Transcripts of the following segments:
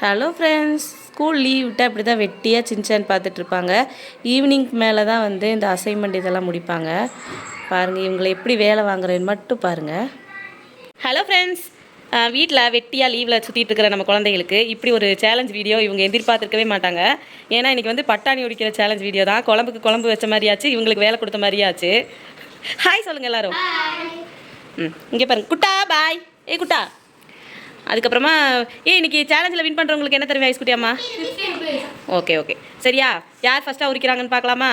Hello friends school leave விட்டால் இப்படி தான் வெட்டியாக சின்சான் பார்த்துட்ருப்பாங்க. ஈவினிங் மேலே தான் வந்து இந்த அசைன்மெண்ட் இதெல்லாம் முடிப்பாங்க. பாருங்கள் இவங்களை எப்படி வேலை வாங்குறேன்னு மட்டும் பாருங்கள் ஹலோ ஃப்ரெண்ட்ஸ் வீட்டில் வெட்டியாக லீவில் சுற்றிட்டு இருக்கிற நம்ம குழந்தைகளுக்கு இப்படி ஒரு சேலஞ்ச் வீடியோ இவங்க எதிர்பார்த்துருக்கவே மாட்டாங்க. ஏன்னா இன்றைக்கி வந்து பட்டாணி உடிக்கிற சேலஞ்ச் வீடியோ தான். குழம்புக்கு குழம்பு வச்ச மாதிரியாச்சு இவங்களுக்கு வேலை கொடுத்த மாதிரியாச்சு. ஹாய் சொல்லுங்கள் எல்லாரும். ம் இங்கே பாருங்க. குட்டா பாய் ஏ குட்டா. அதுக்கப்புறமா ஏ இன்னைக்கு சேலஞ்சில் வின் பண்ணுறவங்களுக்கு என்ன தருவேன் ஐஸ் குட்டியாம்மா ஓகே ஓகே சரியா? யார் ஃபஸ்ட்டாக உரிக்கிறாங்கன்னு பார்க்கலாமா?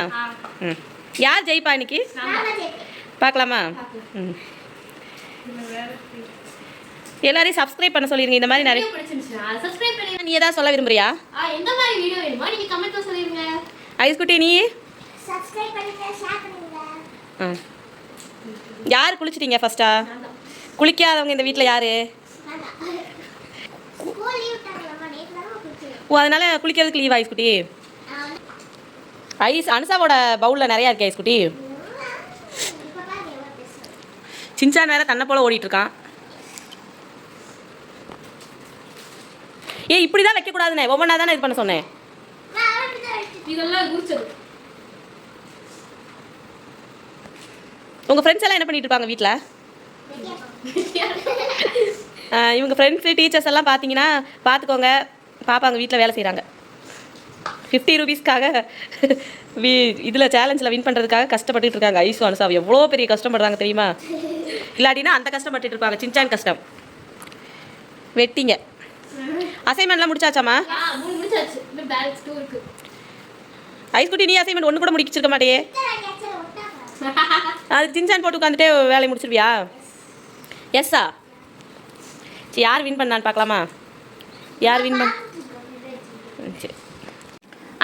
ம். யார் ஜெயிப்பா இன்னைக்கு? பார்க்கலாமா? ம். எல்லாரையும் சப்ஸ்கிரைப் பண்ண சொல்லிருங்க இந்த மாதிரி நிறைய நீ ஏதாவது சொல்ல விரும்புறியா? எந்த மாதிரி வீடியோ வேணுமோ நீங்க கமெண்ட்ல சொல்லிருங்க. ஐஸ் குட்டி நீ? சப்ஸ்கிரைப் பண்ணுங்க ஷேர் பண்ணுங்க. ஆ. யார் குளிச்சிட்டீங்க ஃபஸ்ட்டா குளிக்காதவங்க இந்த வீட்டில் யார் ஸ்கூல் லீவ் விட்டாங்களா நேற்று தான் கொடுத்தேன் ஓ அதனால குளிக்கிறதுக்கு லீவ் ஐஸ் குட்டி? ஐஸ் அனுசாவோட பவுலில் நிறையா இருக்கு ஐஸ் குட்டி. சின்சான் வேற தன்னை போல ஓடிட்டு இருக்கான் ஏய் இப்படி தான் வைக்கக்கூடாதுண்ணே ஒவ்வொன்றா தானே இது பண்ண சொன்னேன். இதெல்லாம் குறிச்சது உங்கள் ஃப்ரெண்ட்ஸ் எல்லாம் என்ன பண்ணிட்டு இருப்பாங்க வீட்டில் இவங்க ஃப்ரெண்ட்ஸு டீச்சர்ஸ் எல்லாம் பார்த்தீங்கன்னா பார்த்துக்கோங்க பாப்பாங்க வீட்டில் வேலை செய்கிறாங்க ஃபிஃப்டி ருபீஸ்க்காக வி இதில் சேலஞ்சில் வின் பண்ணுறதுக்காக கஷ்டப்பட்டுட்டு இருக்காங்க. ஐஸ் அனுசா எவ்வளோ பெரிய கஷ்டப்படுறாங்க தெரியுமா? இல்லாட்டினா அந்த கஷ்டப்பட்டுட்டு இருப்பாங்க. சின்சான் கஷ்டம். வெட்டிங்க. அசைன்மெண்ட்லாம் முடிச்சாச்சாம்மா? ஆ மூணு முடிச்சாச்சு. இன்னும் பேலன்ஸ் டூ இருக்கு. ஐஸ் குட்டி நீ அசைன்மெண்ட் ஒன்று கூட முடிச்சிருக்க மாட்டேயே. அதுக்கு சின்சான் போட்டு உட்காந்துட்டே வேலையை முடிச்சிருவியா? எஸ்ஸா சரி யார் வின் பண்ணான்னு பார்க்கலாமா? யார் வின் பண்ண சரி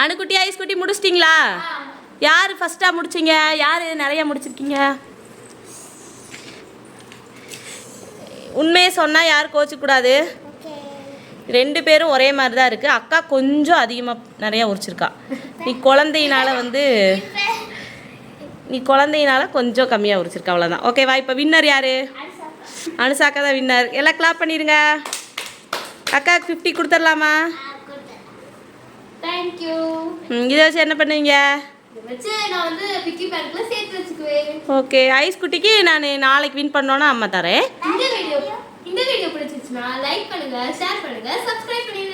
அணுக்குட்டி ஐஸ் குட்டி முடிச்சிட்டிங்களா? யார் ஃபஸ்ட்டாக முடிச்சிங்க? யார் நிறைய முடிச்சிருக்கீங்க? உண்மையை சொன்னால் யார் கோச்சிக்கூடாது? ரெண்டு பேரும் ஒரே மாதிரி தான் இருக்குது அக்கா கொஞ்சம் அதிகமாக நிறையா உரிச்சிருக்கா. நீ குழந்தையினால வந்து நீ குழந்தையினால கொஞ்சம் கம்மியாக உரிச்சிருக்கா அவ்வளோதான் ஓகேவா இப்போ வின்னர் யாரு? அனுசாக்கா தான் வின்னர் எல்லாம் கிளாப் பண்ணிடுங்க. அக்காவுக்கு ஃபிஃப்டி கொடுத்துடலாமா? தேங்க்யூ இதை வச்சு என்ன பண்ணுவீங்க? ஓகே ஐஸ் குட்டிக்கு நான் நாளைக்கு வின் பண்ணோன்னா அம்மா தரேன். இந்த வீடியோ பிடிச்சிருச்சுன்னா லைக் பண்ணுங்க ஷேர் பண்ணுங்க சப்ஸ்கிரைப் பண்ணிடுங்க.